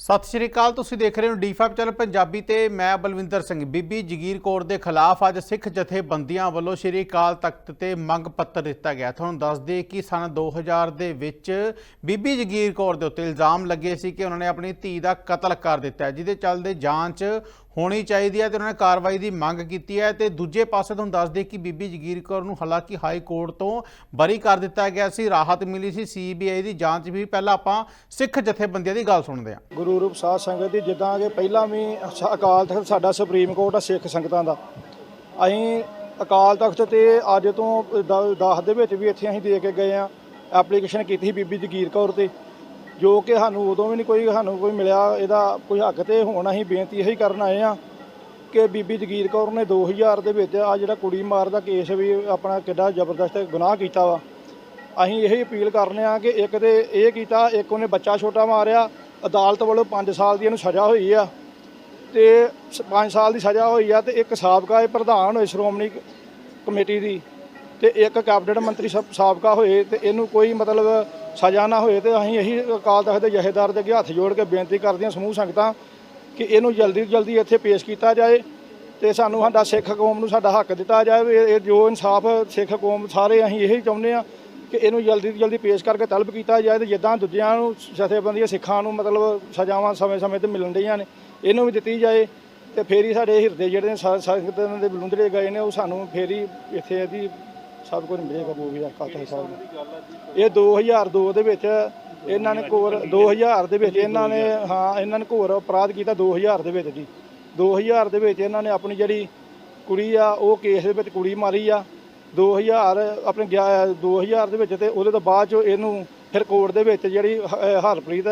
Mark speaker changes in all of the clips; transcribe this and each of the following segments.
Speaker 1: ਸਤਿ ਸ਼੍ਰੀ ਅਕਾਲ, ਤੁਸੀਂ ਦੇਖ ਰਹੇ ਹੋ ਡੀ5 ਚੈਨਲ ਪੰਜਾਬੀ ਤੇ ਮੈਂ ਬਲਵਿੰਦਰ ਸਿੰਘ ਬੀਬੀ ਜਗੀਰ ਕੌਰ ਦੇ ਖਿਲਾਫ ਅੱਜ ਸਿੱਖ ਜਥੇਬੰਦੀਆਂ ਵੱਲੋਂ ਸ਼੍ਰੀ ਅਕਾਲ ਤਖਤ ਤੇ ਮੰਗ ਪੱਤਰ ਦਿੱਤਾ ਗਿਆ। ਤੁਹਾਨੂੰ ਦੱਸ ਦਈਏ ਕਿ ਸਨ 2000 ਦੇ ਵਿੱਚ ਬੀਬੀ ਜਗੀਰ ਕੌਰ ਦੇ ਉੱਤੇ ਇਲਜ਼ਾਮ ਲੱਗੇ ਸੀ ਕਿ ਉਹਨਾਂ ਨੇ ਆਪਣੀ ਧੀ ਦਾ ਕਤਲ ਕਰ ਦਿੱਤਾ ਜਿਹਦੇ ਚੱਲਦੇ ਜਾਂਚ ਹੋਣੀ ਚਾਹੀਦੀ ਹੈ ਤੇ ਉਹਨਾਂ ਨੇ ਕਾਰਵਾਈ ਦੀ ਮੰਗ ਕੀਤੀ ਹੈ ਤੇ ਦੂਜੇ ਪਾਸੇ ਤੁਹਾਨੂੰ ਦੱਸ ਦਈਏ ਕਿ ਬੀਬੀ ਜਗੀਰ ਕੌਰ ਨੂੰ ਹਾਲਾਂਕਿ ਹਾਈ ਕੋਰਟ ਤੋਂ ਬਰੀ ਕਰ ਦਿੱਤਾ ਗਿਆ ਸੀ, ਰਾਹਤ ਮਿਲੀ ਸੀ ਸੀਬੀਆਈ ਦੀ ਜਾਂਚ ਵੀ ਪਹਿਲਾਂ ਆਪਾਂ ਸਿੱਖ ਜਥੇਬੰਦੀਆਂ ਦੀ ਗੱਲ ਸੁਣਦੇ ਹਾਂ।
Speaker 2: ਗੁਰੂ ਰੂਪ ਸਾਧ ਸੰਗਤ ਦੀ, ਜਿੱਦਾਂ ਕਿ ਪਹਿਲਾਂ ਵੀ ਅਕਾਲ ਤਖਤ ਸਾਡਾ ਸੁਪਰੀਮ ਕੋਰਟ ਆ ਸਿੱਖ ਸੰਗਤਾਂ ਦਾ। ਅਸੀਂ ਅਕਾਲ ਤਖਤ ਤੇ ਅੱਜ ਤੋਂ 10 ਦੇ ਵਿੱਚ ਵੀ ਇੱਥੇ ਅਸੀਂ ਦੇ ਕੇ ਗਏ ਆ ਐਪਲੀਕੇਸ਼ਨ ਕੀਤੀ ਸੀ ਬੀਬੀ ਜਗੀਰ ਕੌਰ ਤੇ। ਜੋ ਕਿ ਸਾਨੂੰ ਉਦੋਂ ਵੀ ਨਹੀਂ ਕੋਈ, ਸਾਨੂੰ ਕੋਈ ਮਿਲਿਆ। ਇਹਦਾ ਕੋਈ ਹੱਕ ਤੇ ਹੁਣ ਅਸੀਂ ਬੇਨਤੀ ਇਹੀ ਕਰਨ ਆਏ ਆ ਕਿ ਬੀਬੀ ਜਗੀਰ ਕੌਰ ਨੇ 2000 ਦੇ ਵਿੱਚ ਆ ਜਿਹੜਾ ਕੁੜੀ ਮਾਰ ਦਾ ਕੇਸ ਵੀ ਆਪਣਾ ਕਿੱਡਾ ਜ਼ਬਰਦਸਤ ਗੁਨਾਹ ਕੀਤਾ ਵਾ। ਅਸੀਂ ਇਹੀ ਅਪੀਲ ਕਰਨੇ ਆ ਕਿ ਇੱਕ ਤੇ ਇਹ ਕੀਤਾ, ਇੱਕ ਉਹਨੇ ਬੱਚਾ ਛੋਟਾ ਮਾਰਿਆ, ਅਦਾਲਤ ਵੱਲੋਂ 5 ਸਾਲ ਦੀ ਇਹਨੂੰ ਸਜ਼ਾ ਹੋਈ ਆ ਤੇ 5 ਸਾਲ ਦੀ ਸਜ਼ਾ ਹੋਈ ਆ ਤੇ ਇੱਕ ਸਾਬਕਾ ਇਹ ਪ੍ਰਧਾਨ ਹੋਏ, ਸ਼੍ਰੋਮਣੀ ਕਮੇਟੀ ਦੀ ਤੇ ਇੱਕ ਕੈਬਨਿਟ ਮੰਤਰੀ ਸਾ- ਸਾਬਕਾ ਹੋਏ ਤੇ ਇਹਨੂੰ ਕੋਈ ਮਤਲਬ ਸਜ਼ਾ ਨਾ ਹੋਏ ਤੇ ਅਸੀਂ ਇਹੀ ਅਕਾਲ ਤਖਤ ਦੇ ਜਹੇਦਾਰ ਦੇ ਅੱਗੇ ਹੱਥ ਜੋੜ ਕੇ ਬੇਨਤੀ ਕਰਦੇ ਹਾਂ ਸਮੂਹ ਸੰਗਤਾਂ ਕਿ ਇਹਨੂੰ ਜਲਦੀ ਤੋਂ ਜਲਦੀ ਇੱਥੇ ਪੇਸ਼ ਕੀਤਾ ਜਾਏ ਤੇ ਸਾਨੂੰ ਸਾਡਾ ਸਿੱਖ ਕੌਮ ਨੂੰ ਸਾਡਾ ਹੱਕ ਦਿੱਤਾ ਜਾਏ ਇਹ ਜੋ ਇਨਸਾਫ ਸਿੱਖ ਕੌਮ ਸਾਰੇ ਅਸੀਂ ਇਹੀ ਚਾਹੁੰਦੇ ਆ ਕਿ ਇਹਨੂੰ ਜਲਦੀ ਤੋਂ ਜਲਦੀ ਪੇਸ਼ ਕਰਕੇ ਤਲਬ ਕੀਤਾ ਜਾਏ ਤੇ ਜਿੱਦਾਂ ਦੂਜਿਆਂ ਨੂੰ ਜਥੇਬੰਦੀਆਂ ਸਿੱਖਾਂ ਨੂੰ ਮਤਲਬ ਸਜ਼ਾਵਾਂ ਸਮੇਂ-ਸਮੇਂ ਤੇ ਮਿਲਣ ਰਹੀਆਂ ਨੇ, ਇਹਨੂੰ ਵੀ ਦਿੱਤੀ ਜਾਏ ਤੇ ਫੇਰ ਹੀ ਸਾਡੇ ਹਿਰਦੇ ਜਿਹੜੇ ਨੇ ਸਾ- ਦੇ ਬਲੁੰਦਰੇ ਗਏ ਨੇ, ਉਹ ਸਾਨੂੰ ਫੇਰ ਹੀ ਇੱਥੇ ਇਹਦੀ ਸਭ ਕੁਝ ਮਿਲੇਗਾ ਜੋ ਵੀ ਅਕਾਲ ਤਖਤ ਸਾਹਿਬ ਨੂੰ। ਇਹ 2002 ਦੇ ਵਿੱਚ ਇਹਨਾਂ ਨੇ ਘੋਰ 2000 ਦੇ ਵਿੱਚ ਇਹਨਾਂ ਨੇ, ਹਾਂ, ਇਹਨਾਂ ਨੇ ਘੋਰ ਅਪਰਾਧ ਕੀਤਾ 2000 ਦੇ ਵਿੱਚ ਜੀ। 2000 ਦੇ ਵਿੱਚ ਇਹਨਾਂ ਨੇ ਆਪਣੀ ਜਿਹੜੀ ਕੁੜੀ ਆ, ਉਹ ਕੇਸ ਦੇ ਵਿੱਚ ਕੁੜੀ ਮਾਰੀ ਆ। 2000 ਆਪਣੇ ਗਿਆ 2000 ਦੇ ਵਿੱਚ ਤੇ ਉਹਦੇ ਤੋਂ ਬਾਅਦ ਚੋਂ ਇਹਨੂੰ ਫਿਰ ਕੋਰਟ ਦੇ ਵਿੱਚ ਜਿਹੜੀ ਹ- ਹਰਪ੍ਰੀਤ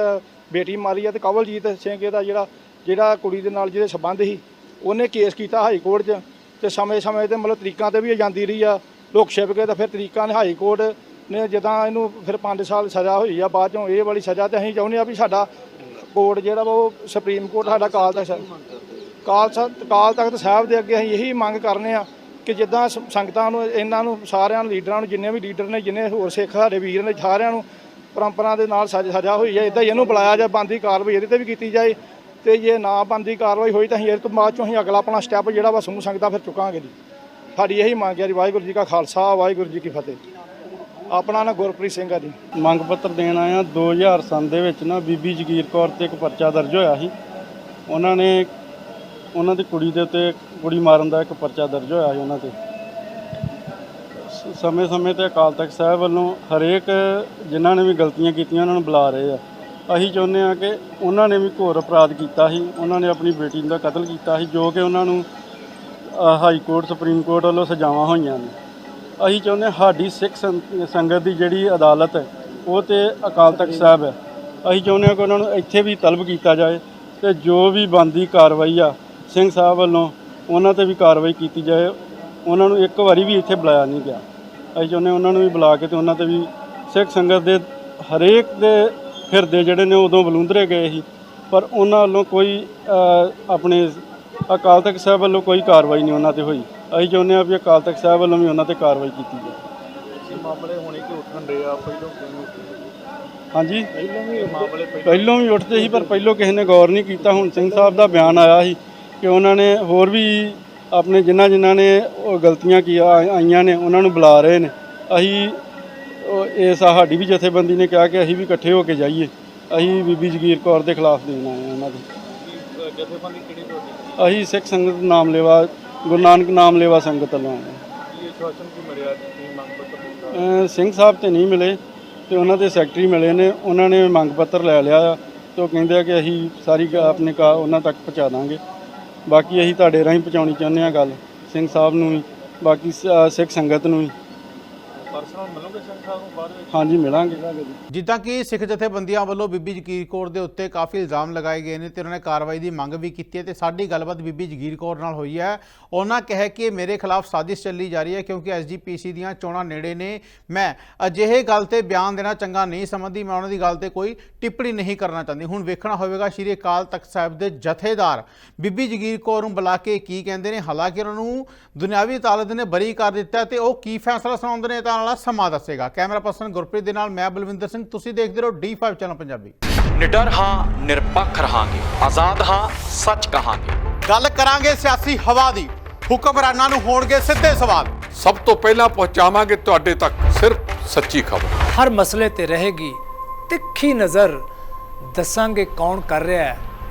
Speaker 2: ਬੇਟੀ ਮਾਰੀ ਆ ਤੇ ਕਵਲਜੀਤ ਸਿੰਘ ਦਾ ਜਿਹੜਾ ਜਿਹੜਾ ਕੁੜੀ ਦੇ ਨਾਲ ਜਿਹਦੇ ਸਬੰਧ ਸੀ, ਉਹਨੇ ਕੇਸ ਕੀਤਾ ਹਾਈ ਕੋਰਟ 'ਚ ਤੇ ਸਮੇਂ-ਸਮੇਂ ਤੇ ਮਤਲਬ ਤਰੀਕਾਂ ਤੇ ਵੀ ਇਹ ਜਾਂਦੀ ਰਹੀ ਆ। ਲੋਕ ਛਿਪ ਕੇ ਤਾਂ ਫਿਰ ਤਰੀਕਾਂ ਨੇ ਹਾਈ ਕੋਰਟ ਨੇ ਜਦਾਂ ਇਹਨੂੰ ਫਿਰ 5 ਸਾਲ ਸਜ਼ਾ ਹੋਈ ਆ ਬਾਅਦ ਚੋਂ ਇਹ ਵਾਲੀ ਸਜ਼ਾ ਤੇ ਅਸੀਂ ਚਾਹੁੰਦੇ ਆ ਵੀ ਸਾਡਾ ਕੋਰਟ ਜਿਹੜਾ ਉਹ ਸੁਪਰੀਮ ਕੋਰਟ ਸਾਡਾ ਕਾਲ ਤੱਕ ਕਾਲ ਕਾਲ ਤਖਤ ਸਾਹਿਬ ਦੇ ਅੱਗੇ ਅਸੀਂ ਇਹੀ ਮੰਗ ਕਰਨੇ ਆ ਕਿ ਜਿੱਦਾਂ ਸੰਗਤਾਂ ਨੂੰ ਇਹਨਾਂ ਨੂੰ ਸਾਰਿਆਂ ਨੂੰ ਲੀਡਰਾਂ ਨੂੰ ਜਿੰਨੇ ਵੀ ਲੀਡਰ ਨੇ ਜਿੰਨੇ ਹੋਰ ਸਿੱਖ ਸਾਡੇ ਵੀਰ ਨੇ ਸਾਰਿਆਂ ਨੂੰ ਪਰੰਪਰਾ ਦੇ ਨਾਲ ਸਜ- ਸਜ਼ਾ ਹੋਈ ਹੈ ਇਦਾਂ ਹੀ ਇਹਨੂੰ ਬੁਲਾਇਆ ਜਾ ਬੰਦੀ ਕਾਰਵਾਈ ਇਹਦੇ ਤੇ ਵੀ ਕੀਤੀ ਜਾਏ ਤੇ ਜੇ ਨਾ ਬੰਦੀ ਕਾਰਵਾਈ ਹੋਈ ਤਾਂ ਅਸੀਂ ਇਹ ਤੋਂ ਬਾਅਦ ਚੋਂ ਅਸੀਂ ਅਗਲਾ ਆਪਣਾ ਸਟੈਪ ਜਿਹੜਾ ਵਾ ਸਮੂਹ ਸੰਗਤਾਂ ਫਿਰ ਚੁੱਕਾਂਗੇ ਜੀ। ਸਾਡੀ ਇਹੀ ਮੰਗ ਹੈ ਜੀ, ਵਾਹਿਗੁਰੂ ਜੀ ਕਾ ਖਾਲਸਾ, ਵਾਹਿਗੁਰੂ ਜੀ ਕੀ ਫਤਿਹ। ਆਪਣਾ ਨਾ ਗੁਰਪ੍ਰੀਤ ਸਿੰਘ ਆ ਜੀ।
Speaker 3: ਮੰਗ ਪੱਤਰ ਦੇਣ ਆਇਆ 2000 ਸੰਨ ਦੇ ਵਿੱਚ ਨਾ ਬੀਬੀ ਜਗੀਰ ਕੌਰ ਤੇ ਇੱਕ ਪਰਚਾ ਦਰਜ ਹੋਇਆ ਸੀ। ਉਹਨਾਂ ਨੇ, ਉਹਨਾਂ ਦੀ ਕੁੜੀ ਦੇ ਉੱਤੇ ਕੁੜੀ ਮਾਰਨ ਦਾ ਇੱਕ ਪਰਚਾ ਦਰਜ ਹੋਇਆ ਸੀ ਉਹਨਾਂ ਤੇ। ਸਮੇਂ-ਸਮੇਂ ਤੇ ਅਕਾਲ ਤਖਤ ਸਾਹਿਬ ਵੱਲੋਂ ਹਰੇਕ ਜਿਨ੍ਹਾਂ ਨੇ ਵੀ ਗਲਤੀਆਂ ਕੀਤੀਆਂ, ਉਹਨਾਂ ਨੂੰ ਬੁਲਾ ਰਹੇ ਆ। ਅਸੀਂ ਚਾਹੁੰਦੇ ਆ ਕਿ ਉਹਨਾਂ ਨੇ ਵੀ ਘੋਰ ਅਪਰਾਧ ਕੀਤਾ ਸੀ। ਉਹਨਾਂ ਨੇ ਆਪਣੀ ਬੇਟੀ ਦਾ ਕਤਲ ਕੀਤਾ ਸੀ, ਜੋ ਕਿ ਉਹਨਾਂ ਨੂੰ ਹਾਈ ਕੋਰਟ, ਸੁਪਰੀਮ ਕੋਰਟ ਵੱਲੋਂ ਸਜ਼ਾਵਾਂ ਹੋਈਆਂ ਨੇ। ਅਸੀਂ ਚਾਹੁੰਦੇ ਹਾਂ ਸਾਡੀ ਸਿੱਖ ਸੰਗਤ ਦੀ ਜਿਹੜੀ ਅਦਾਲਤ ਹੈ, ਉਹ ਤੇ ਅਕਾਲ ਤਖਤ ਸਾਹਿਬ ਹੈ। ਅਸੀਂ ਚਾਹੁੰਦੇ ਹਾਂ ਕਿ ਉਹਨਾਂ ਨੂੰ ਇੱਥੇ ਵੀ ਤਲਬ ਕੀਤਾ ਜਾਏ ਤੇ ਜੋ ਵੀ ਬੰਦੀ ਕਾਰਵਾਈ ਆ, ਸਿੰਘ ਸਾਹਿਬ ਵੱਲੋਂ ਉਹਨਾਂ ਤੇ ਵੀ ਕਾਰਵਾਈ ਕੀਤੀ ਜਾਏ। ਉਹਨਾਂ ਨੂੰ ਇੱਕ ਵਾਰੀ ਵੀ ਇੱਥੇ ਬੁਲਾਇਆ ਨਹੀਂ ਗਿਆ। ਅਸੀਂ ਚਾਹੁੰਦੇ ਹਾਂ ਉਹਨਾਂ ਨੂੰ ਵੀ ਬੁਲਾ ਕੇ ਤੇ ਉਹਨਾਂ ਤੇ ਵੀ ਸਿੱਖ ਸੰਗਤ ਦੇ ਹਰੇਕ ਦੇ ਹਿਰਦੇ ਜਿਹੜੇ ਨੇ ਉਦੋਂ ਬਲੂੰਦਰੇ ਗਏ ਸੀ। ਪਰ ਉਹਨਾਂ ਵੱਲੋਂ ਕੋਈ ਆਪਣੇ ਅਕਾਲ ਤਖਤ ਸਾਹਿਬ ਵੱਲੋਂ ਕੋਈ ਕਾਰਵਾਈ ਨਹੀਂ ਉਹਨਾਂ ਤੇ ਹੋਈ। ਅਸੀਂ ਚਾਹੁੰਦੇ ਹਾਂ ਵੀ ਅਕਾਲ ਤਖਤ ਸਾਹਿਬ ਵੱਲੋਂ ਵੀ ਉਹਨਾਂ ਤੇ ਕਾਰਵਾਈ ਕੀਤੀ ਜਾਵੇ।
Speaker 2: ਇਹ ਮਾਮਲੇ ਹੋਣੇ ਕਿ ਉੱਠਣ ਦੇ ਆ ਪਹਿਲਾਂ
Speaker 3: ਹਾਂਜੀ।
Speaker 2: ਪਹਿਲਾਂ ਵੀ ਮਾਮਲੇ
Speaker 3: ਪਹਿਲੋਂ ਵੀ ਉੱਠਦੇ ਸੀ ਪਰ ਪਹਿਲੋਂ ਕਿਸੇ ਨੇ ਗੌਰ ਨਹੀਂ ਕੀਤਾ। ਹੁਣ ਸਿੰਘ ਸਾਹਿਬ ਦਾ ਬਿਆਨ ਆਇਆ ਸੀ ਕਿ ਉਹਨਾਂ ਨੇ ਹੋਰ ਵੀ ਆਪਣੇ ਜਿਨ੍ਹਾਂ ਜਿਨ੍ਹਾਂ ਨੇ ਉਹ ਗਲਤੀਆਂ ਕੀ ਆਈਆਂ ਨੇ ਉਹਨਾਂ ਨੂੰ ਬੁਲਾ ਰਹੇ ਨੇ। ਅਸੀਂ ਉਹ ਇਸ ਸਾਡੀ ਵੀ ਜਥੇਬੰਦੀ ਨੇ ਕਿਹਾ ਕਿ ਅਸੀਂ ਵੀ ਇਕੱਠੇ ਹੋ ਕੇ ਜਾਈਏ। ਅਸੀਂ ਬੀਬੀ ਜਗੀਰ ਕੌਰ ਦੇ ਖਿਲਾਫ ਦੇਣ ਆਏ ਹਾਂ ਉਹਨਾਂ ਦੀ।
Speaker 2: ਜਥੇਬੰਦੀ ਕਿਹੜੀ ਤੁਹਾਡੀ
Speaker 3: ਅਸੀਂ ਸਿੱਖ ਸੰਗਤ ਨਾਮ ਲੈਵਾ ਗੁਰੂ ਨਾਨਕ ਨਾਮ ਲੈਵਾ ਸੰਗਤ ਵੱਲੋਂ। ਆਏ ਹਾਂ
Speaker 2: ਕੀ ਸ਼ਾਸਨ ਕੀ ਮਿਲਿਆ? ਕੀ ਮੰਗ ਪੱਤਰ ਦਿੱਤਾ
Speaker 3: ਅਹ ਸਿੰਘ ਸਾਹਿਬ ਤੇ ਨਹੀਂ ਮਿਲੇ ਤੇ ਉਹਨਾਂ ਦੇ ਸੈਕਟਰੀ ਮਿਲੇ ਨੇ ਉਹਨਾਂ ਨੇ ਮੰਗ ਪੱਤਰ ਲੈ ਲਿਆ ਆ ਤੇ ਉਹ ਕਹਿੰਦੇ ਆ ਕਿ ਅਸੀਂ ਸਾਰੀ ਗ- ਆਪਣੇ ਕਾ ਉਹਨਾਂ ਤੱਕ ਪਹੁੰਚਾ ਦਾਂਗੇ। ਬਾਕੀ ਅਸੀਂ ਤੁਹਾਡੇ ਰਾਹੀਂ ਪਹੁੰਚਾਉਣੀ ਚਾਹੁੰਦੇ ਆ ਗੱਲ ਸਿੰਘ ਸਾਹਿਬ ਨੂੰ ਵੀ ਬਾਕੀ ਸ- ਅਹ ਸਿੱਖ ਸੰਗਤ ਨੂੰ ਵੀ।
Speaker 2: ਪਰਸਨਲ ਮਿਲੋਗੇ ਸਿੰਘ ਸਾਹਿਬ ਨੂੰ ਬਾਅਦ ਵਿੱਚ
Speaker 3: ਹਾਂਜੀ, ਮਿਲਾਂਗੇ।
Speaker 1: ਜਿੱਦਾਂ ਕਿ ਸਿੱਖ ਜਥੇਬੰਦੀਆਂ ਵੱਲੋਂ ਬੀਬੀ ਜਗੀਰ ਕੌਰ ਦੇ ਉੱਤੇ ਕਾਫੀ ਇਲਜ਼ਾਮ ਲਗਾਏ ਗਏ ਨੇ ਤੇ ਉਹਨਾਂ ਨੇ ਕਾਰਵਾਈ ਦੀ ਮੰਗ ਵੀ ਕੀਤੀ ਹੈ ਤੇ ਸਾਡੀ ਗੱਲਬਾਤ ਬੀਬੀ ਜਗੀਰ ਕੌਰ ਨਾਲ ਹੋਈ ਹੈ। ਉਹਨਾਂ ਕਿਹਾ ਕਿ ਮੇਰੇ ਖਿਲਾਫ ਸਾਜ਼ਿਸ਼ ਚੱਲੀ ਜਾ ਰਹੀ ਹੈ ਕਿਉਂਕਿ ਐਸਜੀਪੀਸੀ ਦੀਆਂ ਚੋਣਾਂ ਨੇੜੇ ਨੇ। ਮੈਂ ਅਜਿਹੇ ਗੱਲ ਤੇ ਬਿਆਨ ਦੇਣਾ ਚੰਗਾ ਨਹੀਂ ਸਮਝਦੀ, ਮੈਂ ਉਹਨਾਂ ਦੀ ਗੱਲ ਤੇ ਕੋਈ ਟਿੱਪਣੀ ਨਹੀਂ ਕਰਨਾ ਚਾਹੁੰਦੀ। ਹੁਣ ਵੇਖਣਾ ਹੋਵੇਗਾ, ਸ਼੍ਰੀ ਅਕਾਲ ਤਖਤ ਸਾਹਿਬ ਦੇ ਜਥੇਦਾਰ ਬੀਬੀ ਜਗੀਰ ਕੌਰ ਨੂੰ ਬੁਲਾ ਕੇ ਕੀ ਕਹਿੰਦੇ ਨੇ। ਹਾਲਾਂਕਿ ਉਹਨਾਂ ਨੂੰ ਦੁਨਿਆਵੀ ਅਦਾਲਤ ਨੇ ਬਰੀ ਕਰ ਦਿੱਤਾ ਤੇ ਉਹ ਕੀ ਫੈਸਲਾ ਸੁਣਾਉਂਦੇ ਨੇ ਤਾਂ ਨਾਲ ਸਮਾਂ ਦੱਸੇਗਾ। ਕੈਮਰਾ ਪਰਸਨ ਗੁਰਪ੍ਰੀਤ ਦੇ ਨਾਲ ਮੈਂ ਬਲਵਿੰਦਰ ਸਿੰਘ। ਤੁਸੀਂ ਦੇਖਦੇ ਰਹੋ D5 ਚੈਨਲ ਪੰਜਾਬੀ।
Speaker 4: ਨਿਡਰ ਹਾਂ ਨਿਰਪੱਖ ਰਹਾਂਗੇ। ਆਜ਼ਾਦ ਹਾਂ ਸੱਚ ਕਹਾਂਗੇ।
Speaker 1: ਗੱਲ ਕਰਾਂਗੇ ਸਿਆਸੀ ਹਵਾ ਦੀ। ਹੁਕਮਰਾਨਾਂ ਨੂੰ ਹੋਣਗੇ ਸਿੱਧੇ ਸਵਾਲ।
Speaker 5: ਸਭ ਤੋਂ ਪਹਿਲਾਂ ਪਹੁੰਚਾਵਾਂਗੇ ਤੁਹਾਡੇ ਤੱਕ। ਸਿਰਫ ਸੱਚੀ ਖਬਰ।
Speaker 6: ਹਰ ਮਸਲੇ ਤੇ ਰਹੇਗੀ ਤਿੱਖੀ ਨਜ਼ਰ। ਦੱਸਾਂਗੇ ਕੌਣ ਕਰ ਰਿਹਾ ਹੈ।